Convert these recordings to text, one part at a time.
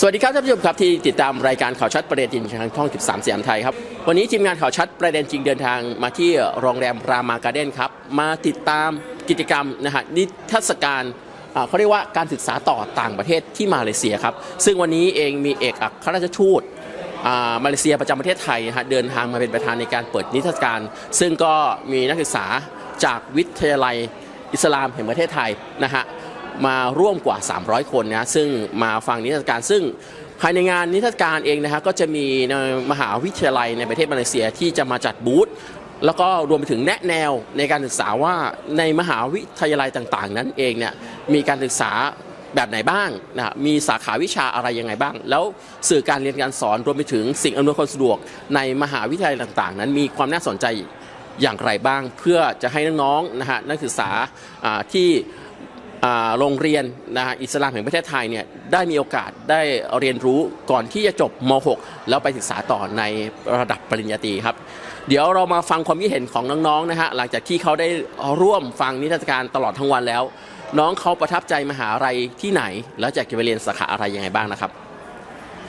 สวัสดีครับท่านผู้ชมครับที่ติดตามรายการข่าวชัดประเด็นจริงทางช่อง 13สยามไทยครับวันนี้ทีมงานข่าวชัดประเด็นจริงเดินทางมาที่โรงแรมรามาการ์เด้นครับมาติดตามกิจกรรมนะฮะนิทรรศการเขาเรียกว่าการศึกษาต่อต่างประเทศที่มาเลเซียครับซึ่งวันนี้เองมีเอกอัครราชทูตมาเลเซียประจำประเทศไทยนะฮะเดินทางมาเป็นประธานในการเปิดนิทรรศการ ซึ่งก็มีนักศึกษาจากวิทยาลัยอิสลามแห่งประเทศไทยนะฮะ มาร่วมกว่า 300 คนนะซึ่งมาฟังนิทรรศการซึ่งภายในงานนิทรรศการเองนะฮะก็จะมีในมหาวิทยาลัยในประเทศมาเลเซียที่จะมาจัดบูธแล้วก็รวมไปถึงแนะแนวในการศึกษาว่าในมหาวิทยาลัยต่างๆ นั้นเองเนี่ยมีการศึกษาแบบไหนบ้างนะมีสาขาวิชาอะไรยังไงบ้าง แล้วสื่อการเรียนการสอนรวมไปถึงสิ่งอำนวยความสะดวกในมหาวิทยาลัยต่างๆ นั้นมีความน่าสนใจอย่างไรบ้าง เพื่อจะให้น้องๆนะฮะนักศึกษาที่ โรงเรียนนะฮะอิสลามแห่งประเทศไทยเนี่ยได้มีโอกาสได้เรียนรู้ก่อนที่จะจบม .6 แล้วไปศึกษาต่อในระดับปริญญาตรีครับ เดี๋ยวเรามาฟังความคิดเห็นของน้องๆนะฮะหลังจากที่เขาได้ร่วมฟังนิทรรศการตลอดทั้งวันแล้ว น้องเขาประทับใจมหาลัยที่ไหน แล้วอยากจะไปเรียนสาขาอะไรยังไงบ้างนะครับ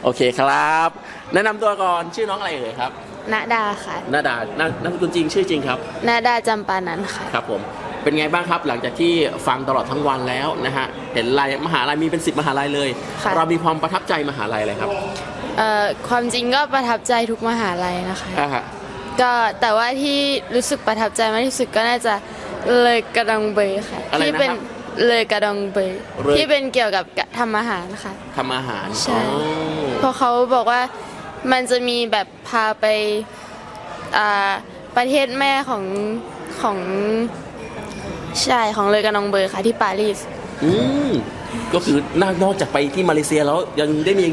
โอเคครับ แนะนำตัวก่อนชื่อน้องอะไรเอ่ยครับณดาค่ะนาดานานามสกุลจริงชื่อจริงครับณดาจำปานันท์ค่ะ ครับผม เป็นไงบ้างครับ หลังจากที่ฟังตลอดทั้งวันแล้วนะฮะเห็นรายมหาลัยมีเป็นสิบมหาลัยเลย ค่ะ เรามีความประทับใจมหาลัยอะไรครับเอ่อความจริงก็ประทับใจทุกมหาลัยนะคะ อ่าฮะก็แต่ว่าที่รู้สึกประทับใจมากที่สุดก็น่าจะเลยกระดองเบยค่ะอะไรที่นะเป็นครับเลยกระดองเบยเลย ที่เป็นเกี่ยวกับทำอาหารค่ะทำอาหารใช่ อ๋อ เพราะเขาบอกว่ามันจะมีแบบพาไปอ่าประเทศแม่ของของ ใช่ของเลยกระดองเบยค่ะที่ปารีส อืมก็คือนอกนอกจากไปที่มาเลเซียแล้วยังได้มี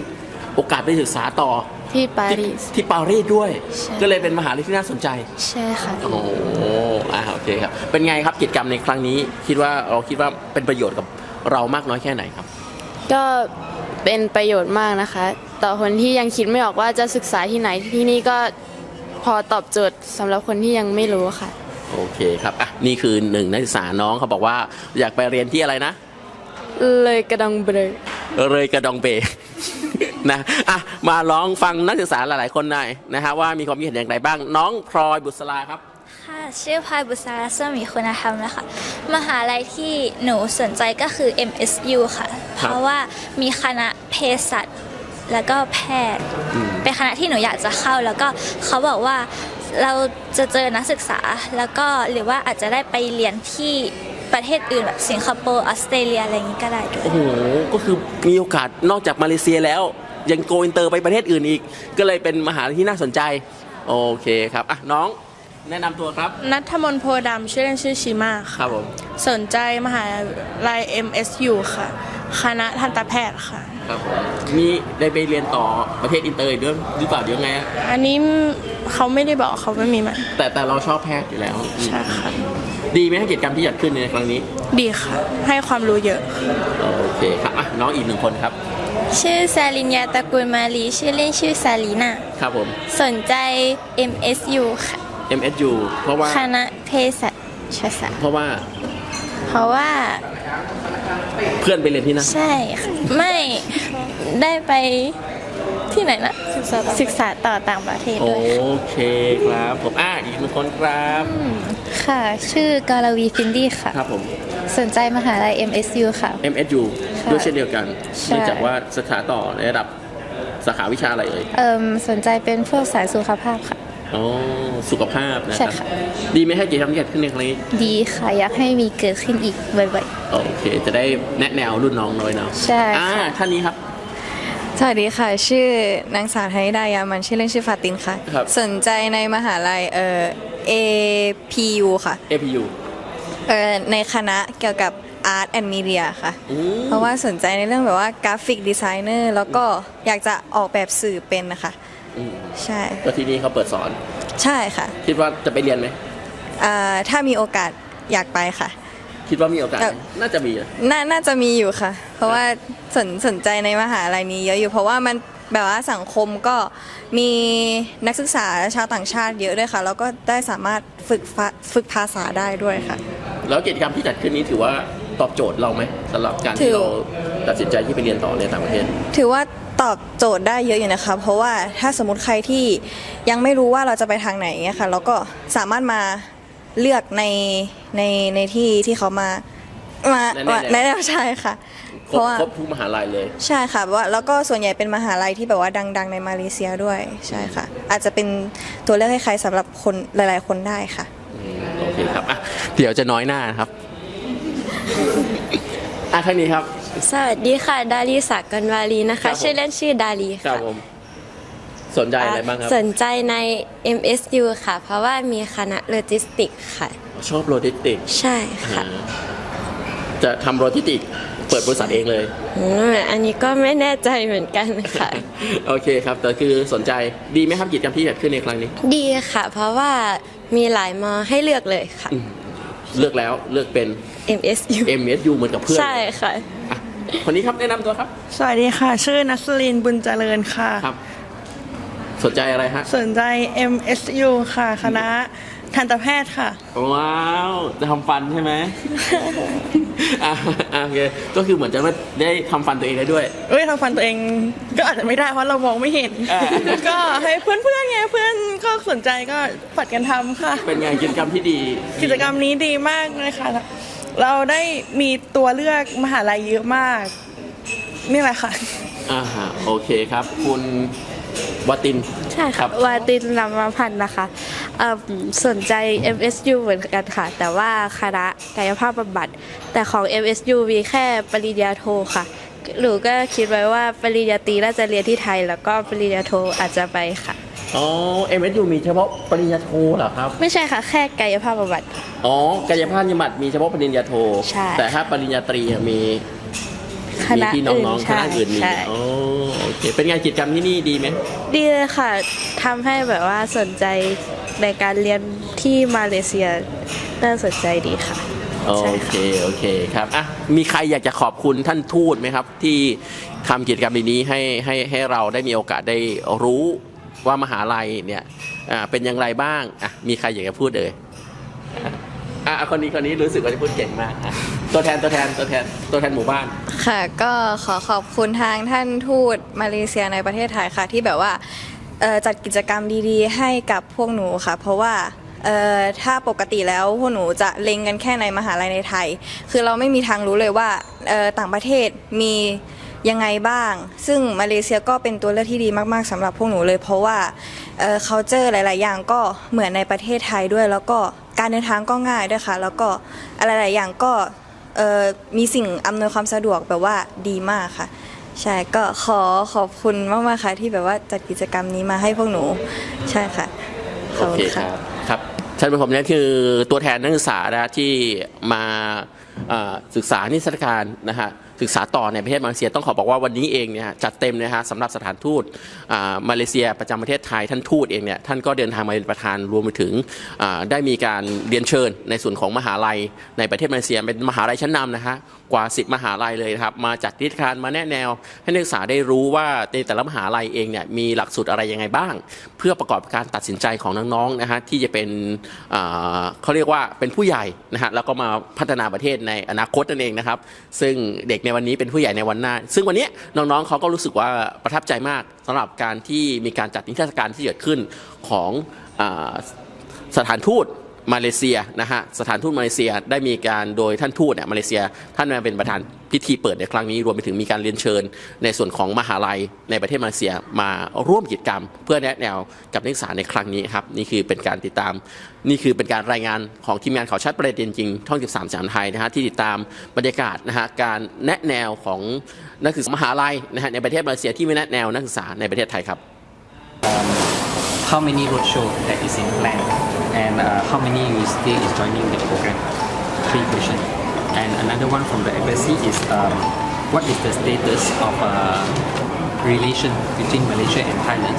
โอกาสไปศึกษาต่อที่ปาที่รีส ที่ปารีสด้วย ใช่ ก็เลยเป็นมหาลัยที่น่าสนใจ ใช่ค่ะ โอ้โหอ่าโอเคครับ เป็นไงครับกิจกรรมในครั้งนี้ คิดว่าเราคิดว่าเป็นประโยชน์กับเรามากน้อยแค่ไหนครับ ก็เป็นประโยชน์มากนะคะ ต่อคนที่ยังคิดไม่ออกว่าจะศึกษาที่ไหนที่นี่ก็พอตอบโจทย์สำหรับคนที่ยังไม่รู้ค่ะ โอเคครับอะนี่คือหนึ่งนักศึกษาน้องเขาบอกว่าอยากไปเรียนที่อะไรนะ เลยกระดองเบลอเลยกระดองเบนะอะมาลองฟังนักศึกษาหลายๆ คนหน่อยนะฮะว่ามีความคิดเห็นอย่างไรบ้าง น้องพลอยบุษราครับ ค่ะ ชื่อพายบุษราเสื้อหมีคุณธรรมนะคะ มหาลัยที่หนูสนใจก็คือ MSU ค่ะ เพราะว่ามีคณะเภสัชแล้วก็แพทย์ อืม เป็นคณะที่หนูอยากจะเข้าแล้วก็เขาบอกว่า เราจะเจอนักศึกษาแล้วก็หรือว่าอาจจะได้ไปเรียนที่ประเทศอื่นแบบสิงคโปร์ออสเตรเลียอะไรอย่างนี้ก็ได้ด้วย โอ้โห ก็คือมีโอกาสนอกจากมาเลเซียแล้ว ยังโกอินเตอร์ไปประเทศอื่นอีก ก็เลยเป็นมหาลัยที่น่าสนใจ โอเคครับ อะ น้องแนะนำตัวครับ นัทมนต์โพธิ์ดำชื่อเล่นชื่อชิมาคค่ะรับผมสนใจมหาลัย MSU ค่ะ คณะทันตแพทย์ค่ะ ครับผมมีได้ไปเรียนต่อประเทศอินเตอร์อีกด้วยหรือเปล่าเดี๋ยวไงอะอันนี้ เขาไม่ได้บอกเขาไม่มีมาแต่แต่เราชอบแพทย์อยู่แล้ว ใช่ค่ะ ดีไหมฮะกิจกรรมที่จัดขึ้นในครั้งนี้ ดีค่ะ ให้ความรู้เยอะ โอเคครับอะน้องอีกหนึ่งคนครับ ชื่อซาลินยาตระกูลมาลีชื่อเล่นชื่อซาลีนาครับผม สนใจ MSU ค่ะ MSU เพราะว่าคณะเภสัชศาสตร์เพราะว่าเพราะว่าเพื่อนไปเรียนที่นั่นใช่ค่ะไม่ได้ไปที่ไหนนะ ศึกษาต่อต่างประเทศโอด้วยเคครับผมอะอีกหนึ่งคนครับค่ะ ชื่อกาลาวีฟินดี้ค่ะ ครับผม สนใจมหาลัย MSU ค่ะ MSU ค่ะด้วยเช่นเดียวกันใช่ เนื่องจากว่าสาขาต่อในระดับสาขาวิชาอะไรเอ่ยเอ่มสนใจเป็นพวกสายสุขภาพค่ะ อ๋อสุขภาพนะคใช่รับ ค่ะ ดีไหมให้กิจกรรมที่จัดขึ้นในครั้งนี้ดีค่ะ อยากให้มีเกิดขึ้นอีกบ่อย โอเค จะได้แนะแนวรุ่นน้องน้อยเนาะใช่ค่ะ อ่าท่านนี้ครับ สวัสดีค่ะ ชื่อนางสาวไทยดายามันชื่อเล่นชื่อฟาตินค่ะ ครับ สนใจในมหาลัยเอ่อ APU ค่ะ APU เอ่อในคณะเกี่ยวกับ Art and Media ค่ะ อืม เพราะว่าสนใจในเรื่องแบบว่ากราฟิกดีไซเนอร์แล้วก็อยากจะออกแบบสื่อเป็นนะคะ อืมใช่ ก็ที่นี่เขาเปิดสอน ใช่ค่ะคิดว่าจะไปเรียนไหม อ่าถ้ามีโอกาสอยากไปค่ะ คิดว่ามีโอกาสไหมครับน่าจะมีอะนาน่าจะมีอยู่ค่ะ เพราะว่าสนสนใจในมหาลัยนี้เยอะอยู่ เพราะว่ามันแบบว่าสังคมก็มีนักศึกษาชาวต่างชาติเยอะด้วยค่ะ แล้วก็ได้สามารถฝึกฟะฝึกภาษาได้ด้วยค่ะ แล้วกิจกรรมที่จัดขึ้นนี้ถือว่าตอบโจทย์เราไหมสำหรับการถืที่อเราตัดสินใจที่ไปเรียนต่อในต่างประเทศ ถือว่าตอบโจทย์ได้เยอะอยู่นะคะ เพราะว่าถ้าสมมติใครที่ยังไม่รู้ว่าเราจะไปทางไหนเนี่ยค่ะ เราก็สามารถมา เลือกในในในที่ที่เขามามาแนะนำ มาแนะนำใช่ค่ะ คเพรบราะว่าครบทุกมหาลัยเลย ใช่ค่ะว่าแล้วก็ส่วนใหญ่เป็นมหาลัยที่แบบว่าดัง ๆ ในมาเลเซียด้วยใช่ค่ะ อาจจะเป็นตัวเลือกให้ใครสำหรับคนหลาย ๆ คนได้ค่ะ อืมโอเคครับอะเดี๋ยวจะน้อยหน้านะครับอะท่านนี้ครับ สวัสดีค่ะ ดาลีศักดิ์กันวาลีนะครัคะ บผม ชื่อเล่นชื่อดาลีครัค่ะ บผม สนใจอะไรบ้างครับ สนใจใน MSU ค่ะ เพราะว่ามีคณะโลจิสติกค่ะ ชอบโลจิสติกส์ใช่ค่ะอ่าจะทำโลจิสติกส์เปิดบริษัทเองเลยอืมอันนี้ก็ไม่แน่ใจเหมือนกันค่ะ โอเคครับ แต่คือสนใจดีไหมครับกิจกรรมที่จัดขึ้นในครั้งนี้ ดีค่ะ เพราะว่ามีหลายมอให้เลือกเลยค่ะ เลือกแล้วเลือกเป็น MSU MSU เหมือนกับเพื่อน ใช่ค่ะอะคนนี้ครับแนะนำตัวครับ สวัสดีค่ะ ชื่อนัสลินบุญเจริญค่ะครับ สนใจอะไรฮะ สนใจ MSU ค่ะ คณะทันตแพทย์ค่ะ ว้าว จะทำฟันใช่ไหม อะอะโอเค ก็คือเหมือนจะได้ทำฟันตัวเองได้ด้วย เอ้ยทำฟันตัวเองก็อาจจะไม่ได้เพราะเรามองไม่เห็น อ่า ก็ให้เพื่อนๆไงเพื่อนก็สนใจก็ผัดกันทำค่ะ เป็นไงกิจกรรมที่ดี กิจกรรมนี้ดีมากเลยค่ะ เราได้มีตัวเลือกมหาลัยเยอะมาก นี่แหละค่ะ อ่าฮะโอเคครับ คุณ วาติน ใช่ครัค่ะบ วาตินลำมาพันธ์นะคะเอิ่มสนใจ MSU เหมือนกันค่ะ แต่ว่าคณะกายภาพบำบัด แต่ของ MSU มีแค่ปริญญาโทค่ะ หนูก็คิดไว้ว่าปริญญาตรีน่าจะเรียนที่ไทย แล้วก็ปริญญาโทอาจจะไปค่ะ อ๋อ MSU มีเฉพาะปริญญาโทเหรอครับ ไม่ใช่ค่ะ แค่กายภาพบำบัด อ๋อกายภาพบำบัดมีเฉพาะปริญญาโท ใช่ แต่ถ้าปริญญาตรีมี คณะมีที่อื่นน้องๆคใช่ณะอื่นมีใช่อ๋อโอเคเป็นไงกิจกรรมที่นี่ดีไหมดีเลยค่ะทำให้แบบว่าสนใจในการเรียนที่มาเลเซียน่าสนใจดีค่ะ โอใช่เคค่ะโอเคครับอะมีใครอยากจะขอบคุณท่านทูตไหมครับ ที่ทำกิจกรรมนี้ให้ให้ให้เราได้มีโอกาสได้รู้ว่ามหาลัยเนี่ยอ่าเป็นอย่างไรบ้างอะมีใครอยากจะพูดเอ่ยอะอะคนนี้คนนี้รู้สึกว่าจะพูดเก่งมากอะ ตัวแทนตัวแทนตัวแทนตัวแทนหมู่บ้าน ค่ะก็ขอขอบคุณทางท่านทูตมาเลเซียในประเทศไทยค่ะ ที่แบบว่าเอ่อจัดกิจกรรมดีๆ ให้กับพวกหนูค่ะ เพราะว่าเอ่อถ้าปกติแล้วพวกหนูจะเล็งกันแค่ในมหาลัยในไทย คือเราไม่มีทางรู้เลยว่าเอ่อต่างประเทศมียังไงบ้าง ซึ่งมาเลเซียก็เป็นตัวเลือกที่ดีมากๆสำหรับพวกหนูเลย เพราะว่าเอ่อ culture หลาย ๆ อย่างก็เหมือนในประเทศไทยด้วย แล้วก็การเดินทางก็ง่ายด้วยค่ะ แล้วก็อะไรหลายอย่างก็ เอ่อมีสิ่งอำนวยความสะดวกแบบว่าดีมากค่ะ ใช่ก็ขอขอบคุณมากๆค่ะที่แบบว่าจัดกิจกรรมนี้มาให้พวกหนู ใช่ค่ะขโออบเคคุณคค่ะรับครับท่านผู้ชมนี่คือตัวแทนนักศึกษานะที่มาเอ่อศึกษานิทรรศการนะฮะ ศึกษาต่อในประเทศมาเลเซียต้องขอบอกว่าวันนี้เองเนี่ยจัดเต็มนะฮะสำหรับสถานทูตมาเลเซียประจำประเทศไทยท่านทูตเองเนี่ยท่านก็เดินทางมาเป็นประธานรวมไปถึงได้มีการเรียนเชิญในส่วนของมหาลัยในประเทศมาเลเซียเป็นมหาลัยชั้นนำนะฮะ กว่า 10 มหาลัยเลยครับ มาจัดนิทรรศการมาแนะแนว ให้นักศึกษาได้รู้ว่าในแต่ละมหาลัยเองเนี่ยมีหลักสูตรอะไรยังไงบ้าง เพื่อประกอบการตัดสินใจของน้องๆนะฮะที่จะเป็นเขาเรียกว่าเป็นผู้ใหญ่นะฮะแล้วก็มาพัฒนาประเทศในอนาคตนั่นเองนะครับ ซึ่งเด็กในวันนี้เป็นผู้ใหญ่ในวันหน้า ซึ่งวันนี้น้องๆเขาก็รู้สึกว่าประทับใจมากสำหรับการที่มีการจัดนิทรรศการที่เกิดขึ้นของอสถานทูต มาเลเซียนะฮะสถานทูตมาเลเซียได้มีการโดยท่านทูตเนี่ยมาเลเซีย ท่านมาเป็นประธานพิธีเปิดในครั้งนี้รวมไปถึงมีการเรียนเชิญ ในส่วนของมหาลัยในประเทศมาเลเซียมาร่วมกิจกรรม เพื่อแนะแนวกับนักศึกษาในครั้งนี้ครับนี่คือเป็นการติดตาม นี่คือเป็นการรายงานของทีมงานข่าวชัดประเด็นจริงท่อง 13สามไทยนะฮะที่ติดตามบรรยากาศนะฮะการแนะแนวของนักศึกษามหาลัยนะฮะในประเทศมาเลเซียที่ไม่แนะแนวนักศึกษาในประเทศไทยครับ how many roadshow that is in plan and uh, how many still is joining the program three question and another one from the embassy is um, what is the status of uh, relation between Malaysia and Thailand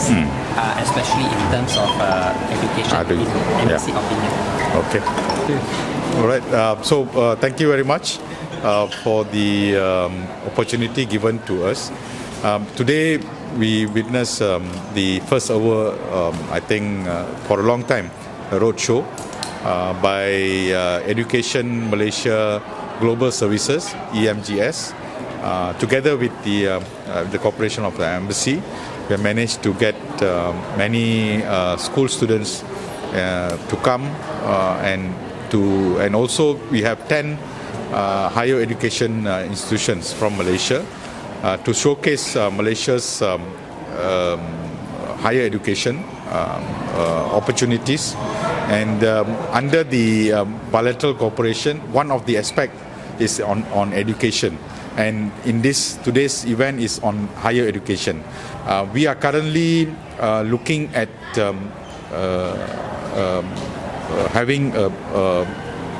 uh, especially in terms of uh, education Edu- in embassy yeah. opinion Okay. All right. Uh, so uh, thank you very much uh, for the um, opportunity given to us. Um, today we witness um, the first ever, um, I think, uh, for a long time, a road show uh, by uh, Education Malaysia Global Services (EMGS), uh, together with the the cooperation of the embassy. We managed to get many school students to come and to and also we have 10 uh, higher education uh, institutions from Malaysia uh, to showcase Malaysia's um, um, higher education um, opportunities and um, under the um, bilateral cooperation one of the aspect is on, on education. And in this today's event is on higher education. Uh, we are currently uh, looking at um, uh, um, uh, having a,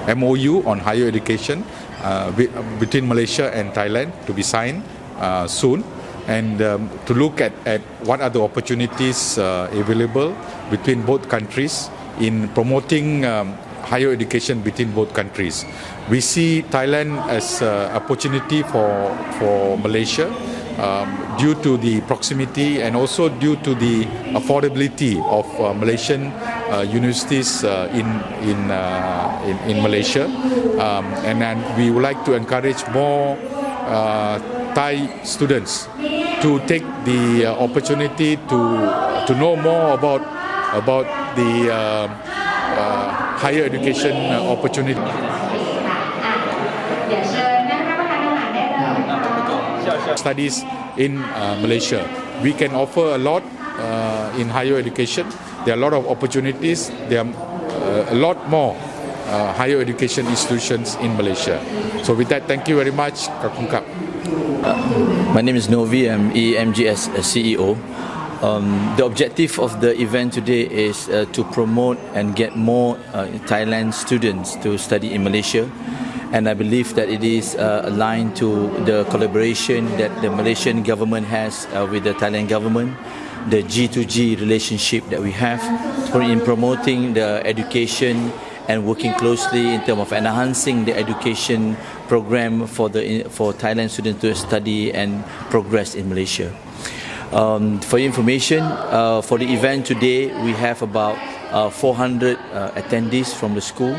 a MOU on higher education uh, between Malaysia and Thailand to be signed uh, soon. And um, to look at, at what are the opportunities uh, available between both countries in promoting um, higher education between both countries. We see Thailand as an opportunity for, for Malaysia um, due to the proximity and also due to the affordability of uh, Malaysian uh, universities uh, in in, uh, in in Malaysia, um, and then we would like to encourage more uh, Thai students to take the uh, opportunity to to know more about about the uh, uh, higher education uh, opportunity. studies in uh, Malaysia. We can offer a lot uh, in higher education. There are a lot of opportunities. There are uh, a lot more uh, higher education institutions in Malaysia. So with that, thank you very much, Kakungkap. My name is Novi. I'm EMGS CEO. Um, the objective of the event today is uh, to promote and get more uh, Thailand students to study in Malaysia. And I believe that it is uh, aligned to the collaboration that the Malaysian government has uh, with the Thailand government, the G2G relationship that we have in promoting the education and working closely in terms of enhancing the education program for the for Thailand students to study and progress in Malaysia. Um, for your information, uh, for the event today, we have about uh, 400 uh, attendees from the school,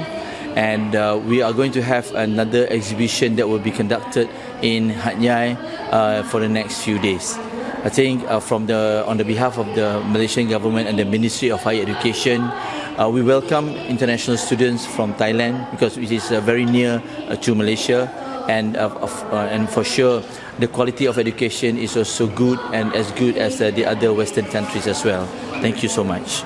and uh, we are going to have another exhibition that will be conducted in Hat Yai uh, for the next few days. I think uh, from the on the behalf of the Malaysian government and the Ministry of Higher Education, uh, we welcome international students from Thailand because it is uh, very near uh, to Malaysia, and uh, of, uh, and for sure the quality of education is also good and as good as uh, the other Western countries as well. Thank you so much.